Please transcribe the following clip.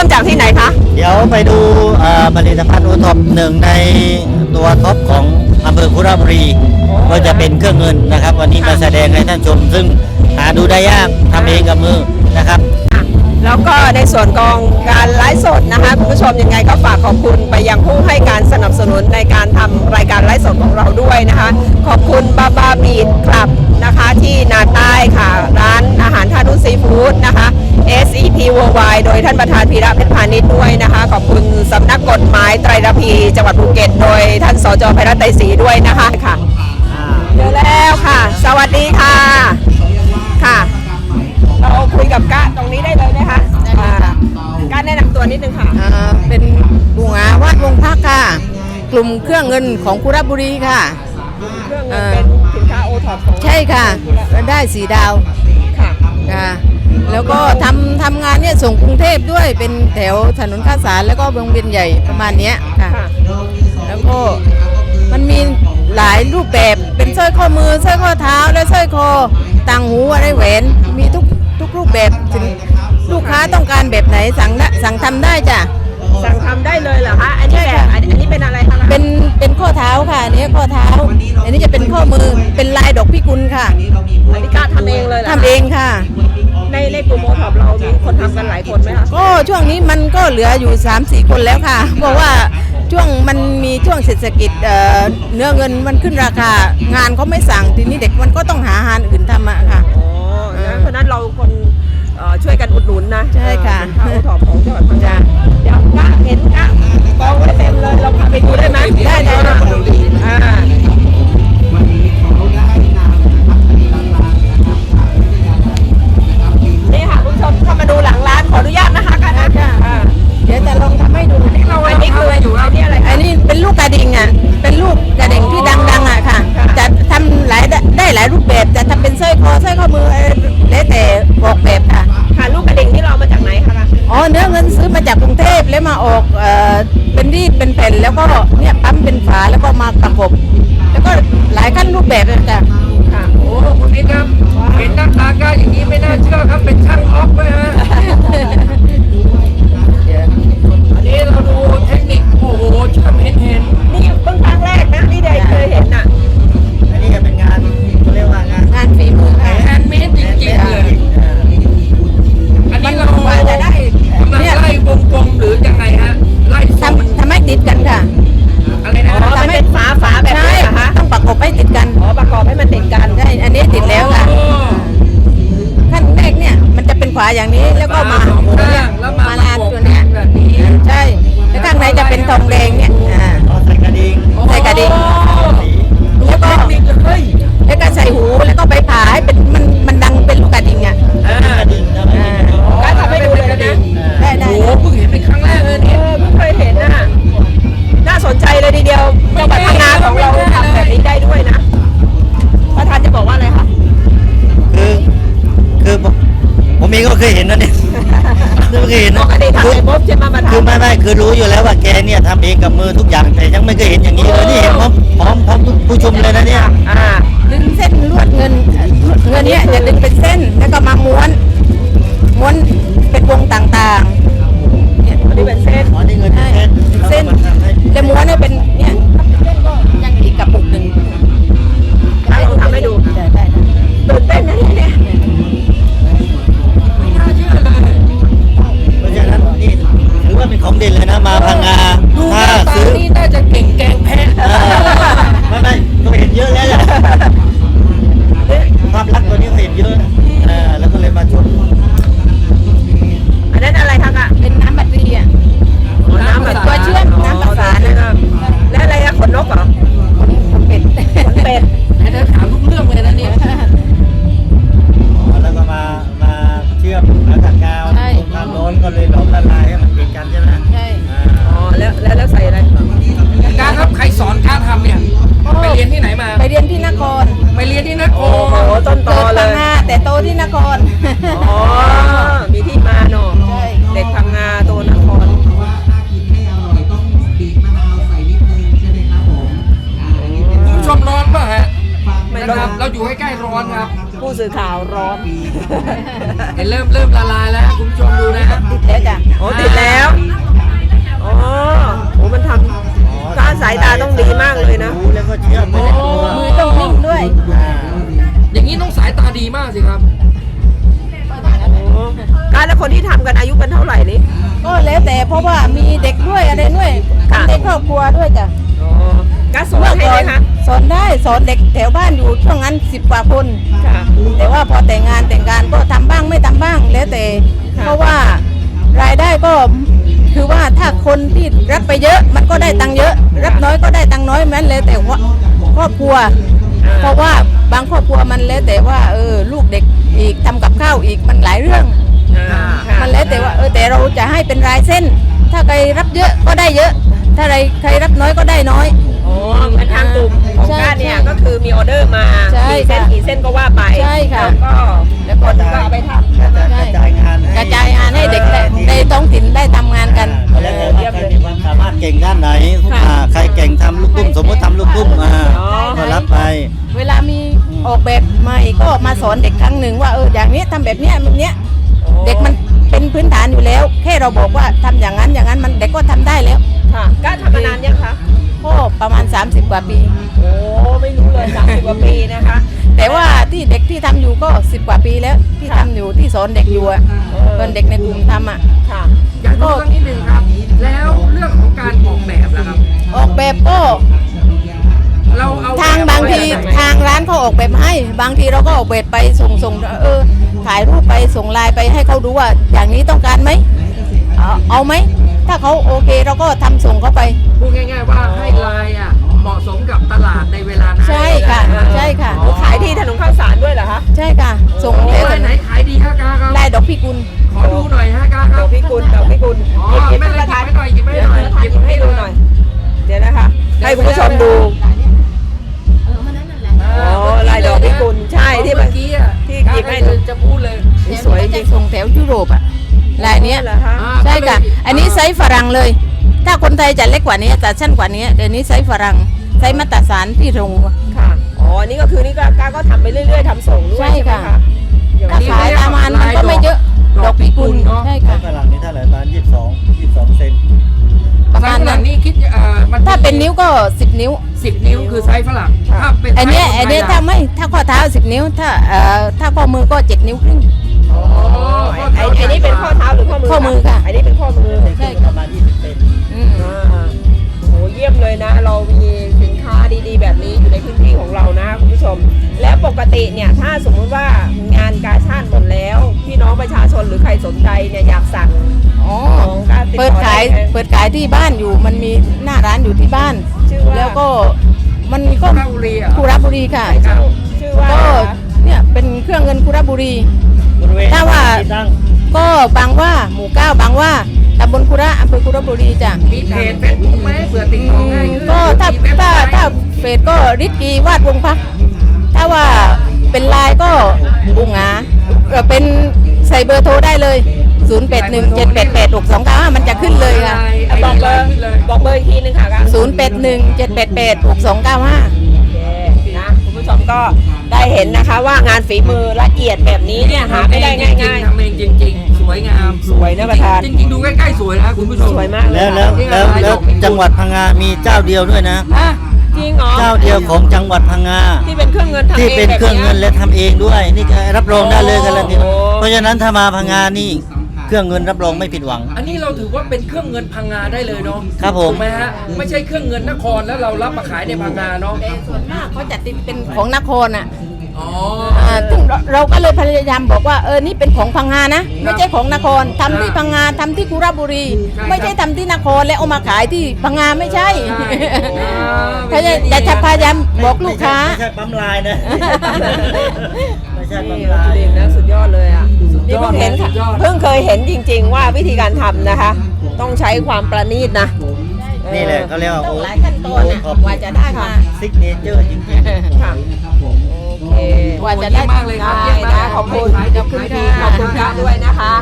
ริ่มจากที่ไหนคะ เดี๋ยวไปดูอ่อผลิตภัณฑ์โอท็อปหนึ่งในตัวท็อปของอำเภอคุระบุรีก็จะเป็นเครื่องเงินนะครับ วันนี้มาแสดงให้ท่านชม ซึ่งหาดูได้ยากทำเองกับมือนะครับ แล้วก็ในส่วนของการไลฟ์สดนะคะคุณผู้ชมยังไงก็ฝากขอบคุณไปยังผู้ให้การสนับสนุนในการทำรายการไลฟ์สดของเราด้วยนะคะ ขอบคุณบาบาบีดคลับนะคะที่นาใต้ค่ะ ร้านอาหารท่านุซีฟู้ดนะคะ SEP Worldwide โดยท่านประธานพีระเพชรพาณิชย์ด้วยนะคะ ขอบคุณสำนักกฎหมายไตรระพีจังหวัดภูเก็ต โดยท่านสจไพรัตไตรศรีด้วยนะคะค่ะเจอแล้วค่ะ สวัสดีค่ะ คุยกับกะตรงนี้ได้เลยนะคะอ่ากะแนะนำตัวนิดนึงค่ะ อ่าเป็นบุงอาวัดวงพักค่ะ กลุ่มเครื่องเงินของคุระบุรีค่ะ เครื่องเงินเป็นสินค้าโอท็อปของใช่ค่ะได้สีดาวค่ะ ค่ะ แล้วก็ทำทำงานเนี่ยส่งกรุงเทพด้วยเป็นแถวถนนข้าวสารแล้วก็วงเวียนใหญ่ประมาณเนี้ยค่ะ ค่ะ แล้วก็มันมีหลายรูปแบบเป็นสร้อยข้อมือสร้อยข้อเท้าและสร้อยคอต่างหูอะไรแหวนมีทุกทุก รูปแบบถึงลูกค้าต้องการแบบไหนสั่งได้สั่งทำได้จ้ะ สั่งทำได้เลยเหรอคะ อันนี้แบบอันนี้อันนี้เป็นอะไรคะเป็นเป็นข้อเท้าค่ะอันนี้ข้อเท้า อันนี้จะเป็นข้อมือเป็นลายดอกพิกุลค่ะอันนี้กะทำเองเลยเหรอทำเองค่ะ ในในกลุ่มโอท็อปเรามีคนทำกันหลายคนไหมคะก็ช่วงนี้มันก็เหลืออยู่3 4คนแล้วค่ะ เพราะว่าช่วงมันมีช่วงเศรษฐกิจเอ่อเนื้อเงินมันขึ้นราคา งานเขาไม่สั่งทีนี้เด็กมันก็ต้องหางานอื่นทำอะค่ะ อ๋อ นะเพราะฉะนั้นเราคนเอ่อช่วยกันอุดหนุนนะใช่ค่ะ เอ่อสินค้าโอท็อปของจังหวัดพังงาเดี๋ยวกะเห็นกะกองไว้เต็มเลยเราพาไปดูได้ไหม แล้วก็เนี่ยปั๊มเป็นฝาแล้วก็มาประกบแล้วก็หลายขั้นรูปแบบเลยจ้ะ เองก็เคยเห็นนะเนี่ยไม่เคยเห็นปนะกติทำคือไอ้บ๊อบใช่ไหมประธาคือนไม่ไม่คือรู้อยู่แล้วว่าแกเนี่ยทำเองกับมือทุกอย่างแต่ยังไม่เคยเห็นอย่างนี้เลยนี่เห็นพร้อมพร้อมพร้อมผู้ชมเลยนะเนี่ยอ่า ดึงเส้นลวดเงินเงินเนี่ยจะดึงเป็นเส้นแล้วก็มาม้วน ม้วนเป็นวงต่างๆ เราอยู่ใกล้ๆร้อนครับ ผู้สื่อข่าวร้อน เห็นเริ่มเริ่มละลายแล้วคุณผู้ชมดูนะฮะติดแล้วจ้ะโอ้ติดแล้วโอ้โหมันทำถ้าสายตาต้องดีมากเลยนะมโอ้มือต้องนิ่งด้วย อย่างนี้ต้องสายตาดีมากสิครับการและคนที่ทำกันอายุกันเท่าไหร่นี่ก็แล้วแต่เพราะว่ามีเด็กด้วยอะไรด้วยค่ะ เป็นครอบครัวด้วยจ้ะ ก็สอนให้ไหมคะสอนได้สอนเด็กแถวบ้านอยู่ช่วงนั้นสิบกว่าคน ค่ะ แต่ว่าพอแต่งงานแต่งงานก็ทำบ้างไม่ทำบ้างแล้วแต่ ค่ะเพราะว่ารายได้ก็คือว่าถ้าคนที่รับไปเยอะมันก็ได้ตังค์เยอะ รับน้อยก็ได้ตังค์น้อยมันแล้วแต่ว่าครอบครัวเพราะว่าบางครอบครัวมันแล้วแต่ว่าเออลูกเด็กอีกทำกับข้าวอีกมันหลายเรื่อง อ่าค่ะมันแล้วแต่ว่าเออแต่เราจะให้เป็นรายเส้น ถ้าใครรับเยอะก็ได้เยอะ ถ้าใครใครรับน้อยก็ได้น้อย อ๋อเหมือนทางกลุ่มของใช่ก้านเนี่ยใช่ก็คือมีออเดอร์มาใช่กี่เส้นค่ะกี่เส้นก็ว่าไปใช่ค่ะ แล้วก็แล้วก็ก็เอาไปทำ กระจายงานให้กระจายงานให้เด็กในในท้องถิ่นได้ทำงานกันแล้วแต่ว่าใครมีความสามารถเก่งด้านไหนค่ะ อ่าใครเก่งทำลูกตุ้มสมมติทำลูกตุ้มมาอ๋อ ก็รับไป เวลามีออกแบบใหม่ก็มาสอนเด็กครั้งหนึ่งว่าเอออย่างนี้ทำแบบเนี้ยแบบเนี้ยเด็กมันเป็นพื้นฐานอยู่แล้ว แค่เราบอกว่าทำอย่างนั้นอย่างนั้นมันเด็กก็ทำได้แล้ว ค่ะก้านทำมานานยังคะ ก็ประมาณ 30 กว่าปี โอ้ไม่รู้เลยสามสิบกว่าปีนะคะ แต่ว่าที่เด็กที่ทำอยู่ก็ 10 กว่าปีแล้วที่ทำอยู่ที่สอนเด็กอยู่อะเออเป็นเด็กในกลุ่มทำอะค่ะอยากรู้สักนิดหนึ่งครับ แล้วเรื่องของการออกแบบล่ะครับ ออกแบบก็เราเอาทางบางทีแบบไหนทางร้านเขาออกแบบให้ บางทีเราก็ออกแบบไปส่งส่งเออถ่ายรูปไปส่งไลน์ไปให้เขาดูว่า อย่างนี้ต้องการไหมเอาเอาไหม ถ้าเขาโอเคเราก็ทำส่งเขาไป พูดง่าย ๆ ว่าให้ลายอะเหมาะสมกับตลาดในเวลานั้นใช่ค่ะ ใช่ค่ะหนูขายที่ถนนข้าวสารด้วยเหรอคะใช่ค่ะ ส่งโอ้เทลายไหนขายดีฮะกาครับลายดอกพิกุลขอดูหน่อยฮะกาคดรัอบกพิกุล รั่งเลย ถ้าคนไทยจะเล็กกว่านี้จะสั้นกว่านี้แต่นี้ไซส์ฝรั่งไซส์มาตรฐานที่โรงค่ะ อ๋อ นี่ก็คือนี่ก็ก้าก็ทำไปเรื่อยๆทำส่งด้วยใช่ใช่ไหมค่ะ คะเดี๋ยวถ้าขายตามอันมันก็ไม่เยอะดอกพิกุลเนาะใช่ใช้ค่ะ ฝรั่งนี่เท่าไหร่ประมาณยี่สิบสองยี่สิบสองเซน ประไซมาณส์ฝนั้รั่นงนี่คิดเอ่อมันถ้าเป็นนิ้วก็ 10 นิ้ว สิบนิ้วคือไซส์ฝรั่งถ้าเป็นอันเนี้ยไซส์อันเนี้ยไทถ้าไม่ถ้าข้อเท้า 10 นิ้ว ถ้าเอ่อถ้าข้อมือก็ 7 นิ้วครึ่ง อ๋อไอ้ไอ้ไอ้นี่เป็นข้อเท้าหรือข้อมือข้อมือค่ะ ไอ้นี่เป็นข้อมือ ใช่ประมาณยี่สิบเซนอืม อ่าโหเยี่ยมเลยนะ เรามีสินค้าดีๆ แบบนี้อยู่ในพื้นที่ของเรานะคุณผู้ชม แล้วปกติเนี่ยถ้าสมมุติว่างานกาชาติหมดแล้ว พี่น้องประชาชนหรือใครสนใจเนี่ยอยากสั่งอ๋อ ของการติดต่อเปิดขายได้ไหม เปิดขายที่บ้านอยู่มันมีหน้าร้านอยู่ที่บ้าน ชื่อว่า แล้วก็มันก็ราชบุรีอะคุระบุรีค่ะชื่อว่าก็เนี่ยเป็นเครื่องเงินคุระบุรี บริเวณถ้าว่า ที่ตั้งก็บางว่าหมู่เก้าบางว่าตำบลคุระอำเภอคุระบุรีจ้ะมีเพจเฟซบุ๊กไหมเผื่อติดต่อง่ายขึ้นก็ถ้ามีเว็บถ้าไซต์ถ้าเฟซก็ริดกีวาดวงพัก ถ้าว่าเป็นไลน์ก็บุงหาเอ่อเป็นใส่เบอร์โทรได้เลย 0 8 1 7 8 8 6 2 9 5 มันจะขึ้นเลยค่ะไอ้บอกเบอร์ขึ้นเลยบอกเบอร์อีกทีนึงค่ะก็0 8 1 7 8 8 6 2 9 5 ก็ได้เห็นนะคะว่างานฝีมือละเอียดแบบนี้เนี่ยหาไม่ได้ง่ายทำเองจริงๆ สวยงามสวยนะประธาน จริงๆดูใกล้ๆสวยนะคุณผู้ชมสวยมากเลแล้วแล้วแล้วแล้วจังหวัดพังงา มีเจ้าเดียวด้วยนะ อะจริงเหรอเจ้าเดียวของจังหวัดพังงา ที่เป็นเครื่องเงินทำที่เป็นเครื่องเงินแบบ และทำเองด้วย นี่ก็รับรองได้เลยกันแล้วนี่โอ้ เพราะฉะนั้นถ้ามาพังงานี่ เครื่องเงินรับรองไม่ผิดหวัง อันนี้เราถือว่าเป็นเครื่องเงินพังงาได้เลยเนาะครับผม ถูกไหมฮะไม่ใช่เครื่องเงินนครแล้วเรารับมาขายในพังงาเนาะแต่ส่วนมากเขาจะติดเป็นของนครอะอ๋ออ่าซึ่งเราเราก็เลยพยายามบอกว่าเออนี่เป็นของพังงานะ ไม่ใช่ของนครทำที่พังงาทำที่กุระบุรี ไม่ใช่ทำที่นครแล้วเอามาขายที่พังงาไม่ใช่ใช่พยายามจะพยายามบอกลูกค้า ไม่ใช่ปั๊มลายนะไม่ใช่ปั๊มนี่ลาวัตถุยดิบนะสุดยอดเลยอะนี่เพิ่งเห็นสุดยอดเพิ่งเคยเห็นจริง ๆ ว่าวิธีการทำนะคะ ต้องใช้ความประณีตนะนี่แหละเขาเรียกว่าต้องโอ้หลายขั้นตอนน่ะขอบกว่าจะได้มา ซิกเนเจอร์จริงๆ ค่ะโอเคกว่าจะเยี่ได้ยมมากเลยครับได้เยี่ยมมากนะขอบคุณขายดีขายดีขอบคุณครับด้วยนะคะ